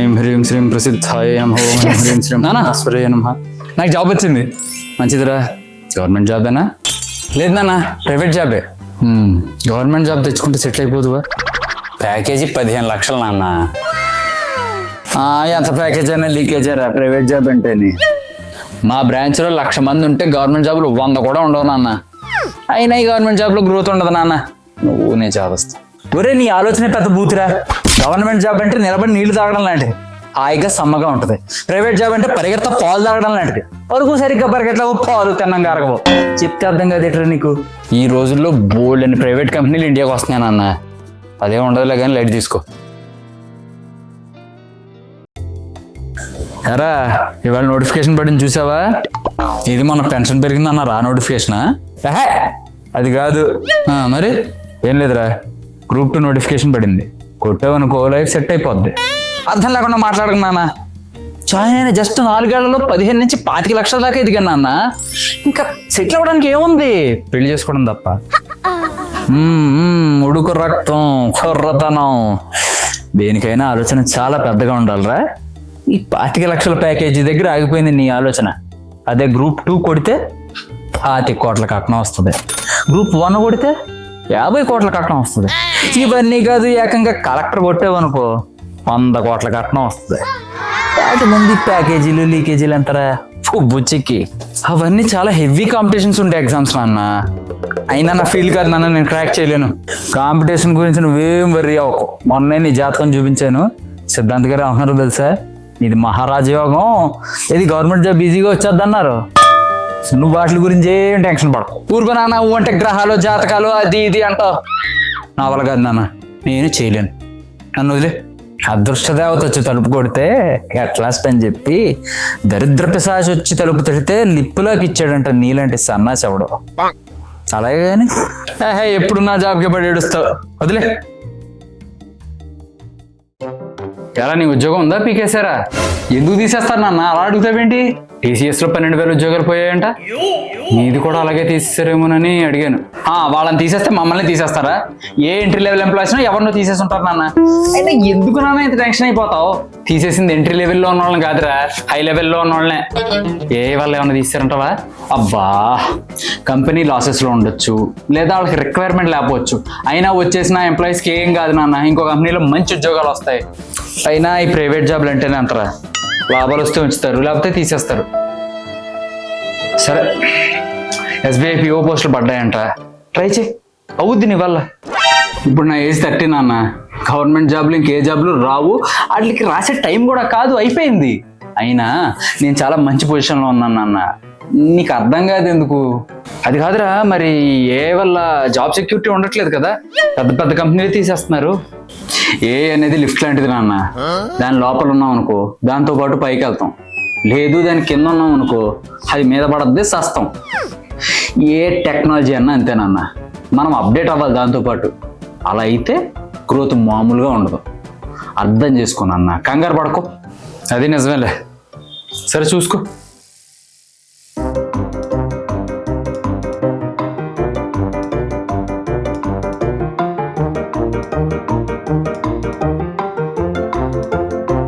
ఐం హ్రీం శ్రీం ప్రసిద్ధాయ హ్రీం నమ నాకు జాబ్ వచ్చింది. మంచిదిరా. గవర్నమెంట్ జాబేనా లేదు నాన్న ప్రైవేట్ జాబే గవర్నమెంట్ జాబ్ తెచ్చుకుంటే సెటిల్ అయిపోదువా? ప్యాకేజీ పదిహేను లక్షలు నాన్న. ఎంత ప్యాకేజ్ అయినా లీకేజ్ రా ప్రైవేట్ జాబ్ అంటేని. మా బ్రాంచ్లో లక్ష మంది ఉంటే గవర్నమెంట్ జాబులు వంద కూడా ఉండవు నాన్న. అయినా ఈ గవర్నమెంట్ జాబ్లో గ్రోత్ ఉండదు నాన్న. నువ్వు నేను చాదస్తా ఒరే నీ ఆలోచన పెద్ద బూతురా. గవర్నమెంట్ జాబ్ అంటే నిలబడి నీళ్ళు తాగడం లాంటిది. హాయిగా సమ్మగా ఉంటుంది. ప్రైవేట్ జాబ్ అంటే పరిగెత్త పాలు తాగడం లాంటిది. వరకు సరిగ్గా పరిగెట్టవు పాలు తిన్నంగా అరగవు. చెప్తే అర్థం కాదేట్రా నీకు? ఈ రోజుల్లో బోల్డ్ అని ప్రైవేట్ కంపెనీలు ఇండియాకి వస్తున్నాయి నాన్న. అదే ఉండదులే కానీ లైట్ తీసుకో. ఎరా ఇవాళ నోటిఫికేషన్ పడింది చూసావా? ఇది మన పెన్షన్ పెరిగిందన్న రా నోటిఫికేషనా? అది కాదు. మరి? ఏం లేదురా. గ్రూప్ టూ నోటిఫికేషన్ పడింది. కొట్టావనుకో లైఫ్ సెట్ అయిపోద్ది. అర్థం లేకుండా మాట్లాడకు నాన్న. జాయిన్ అయిన జస్ట్ నాలుగేళ్ళలో పదిహేను నుంచి పాతిక లక్షల దాకా ఎదిగాను నాన్న. ఇంకా సెటిల్ అవ్వడానికి ఏముంది? పెళ్ళి చేసుకోవడం తప్ప. ఉడుకు రక్తం కుర్రతనం. దేనికైనా ఆలోచన చాలా పెద్దగా ఉండాలిరా. ఈ పాతిక లక్షల ప్యాకేజీ దగ్గర ఆగిపోయింది నీ ఆలోచన. అదే గ్రూప్ టూ కొడితే పాతిక కోట్ల కట్నం వస్తుంది. గ్రూప్ వన్ కొడితే యాభై కోట్ల కట్నం వస్తుంది. ఇవన్నీ కాదు ఏకంగా కలెక్టర్ కొట్టేవనుకో వంద కోట్ల కట్నం వస్తుంది. వాటి ముందు ప్యాకేజీలు లీకేజీలు అంటారా బుచ్చికి అవన్నీ చాలా హెవీ కాంపిటీషన్స్ ఉంటాయి ఎగ్జామ్స్ నాన్న అయినా నా ఫీల్ కాదు నాన్న నేను క్రాక్ చేయలేను. కాంపిటీషన్ గురించి నువ్వేం వరి అవ్వకు. మొన్నే నీ జాతకం చూపించాను. సిద్ధాంత్ గారు అంటున్నారు తెలుసా? ఇది మహారాజ యోగం ఇది గవర్నమెంట్ జాబ్ బిజీగా వచ్చేద్దన్నారు. నువ్వు వాటి గురించి ఏం టెన్షన్ పడకు. ఊరుకో నాన్న అంటే గ్రహాలు జాతకాలు అది ఇది అంటావు నా వల్ల కాదు నాన్న నేను చేయలేను. నన్ను వదిలే. అదృష్ట దేవత వచ్చి తలుపు కొడితే ఎట్లాస్ట్ అని చెప్పి దరిద్ర పిశాచి వచ్చి తలుపు తడితే లిప్పులోకి ఇచ్చాడంట నీలాంటి సన్నాసి ఎవడు. అలాగే కానీ ఎప్పుడు నా జాబ్కి పడి ఏడుస్తావు? వదిలే. ఎలా నీ ఉద్యోగం ఉందా పీకేశారా? ఎందుకు తీసేస్తారు నాన్న? అలా అడుగుతావేంటి? టీసీఎస్లో పన్నెండు వేల ఉద్యోగాలు పోయాయంట. నీది కూడా అలాగే తీసేసారేమోనని అడిగాను. ఆ వాళ్ళని తీసేస్తే మమ్మల్ని తీసేస్తారా? ఏ ఎంట్రీ లెవెల్ ఎంప్లాయీస్ ఎవరినో తీసేస్తుంటారు నాన్న? అయితే ఎందుకు నాన్న ఇంత టెన్షన్ అయిపోతావు? తీసేసింది ఎంట్రీ లెవెల్లో ఉన్న వాళ్ళని కాదురా హై లెవెల్లో ఉన్న వాళ్ళనే ఏ వాళ్ళు ఏమైనా తీసారంటావా అబ్బా కంపెనీ లాసెస్లో ఉండొచ్చు లేదా వాళ్ళకి రిక్వైర్మెంట్ లేకపోవచ్చు. అయినా వచ్చేసిన ఎంప్లాయీస్కి ఏం కాదు నాన్న ఇంకో కంపెనీలో మంచి ఉద్యోగాలు వస్తాయి. అయినా ఈ ప్రైవేట్ జాబ్లు అంటేనే అంతరా. లాభాలు వస్తే ఉంచుతారు లేకపోతే తీసేస్తారు. సరే. ఎస్బీఐ పిఓ పోస్టులు పడ్డాయంట ట్రై చేయి. అవుద్ది నీ వల్ల. ఇప్పుడు నా ఏజ్ థర్టీ నాన్న. గవర్నమెంట్ జాబ్లు ఇంకే జాబ్లు రావు. వాటికి రాసే టైం కూడా కాదు అయిపోయింది. అయినా నేను చాలా మంచి పొజిషన్లో ఉన్నాను నాన్న. నీకు అర్థం కాదు ఎందుకు అది కాదురా మరి ఏ వల్ల? జాబ్ సెక్యూరిటీ ఉండట్లేదు కదా. పెద్ద పెద్ద కంపెనీలు తీసేస్తున్నారు. ఏ అనేది లిఫ్ట్ లాంటిది నాన్న. దాని లోపల ఉన్నాం అనుకో దాంతో పాటు పైకి వెళ్తాం. లేదు దాని కింద ఉన్నాం అనుకో అది మీద పడద్ది సస్తాం ఏ టెక్నాలజీ అన్నా అంతేనన్న మనం అప్డేట్ అవ్వాలి దాంతోపాటు అలా అయితే గ్రోత్ మామూలుగా ఉండదు. అర్థం చేసుకోనన్న కంగారు పడకో. అది నిజమేలే. సరే చూసుకో. Thank you.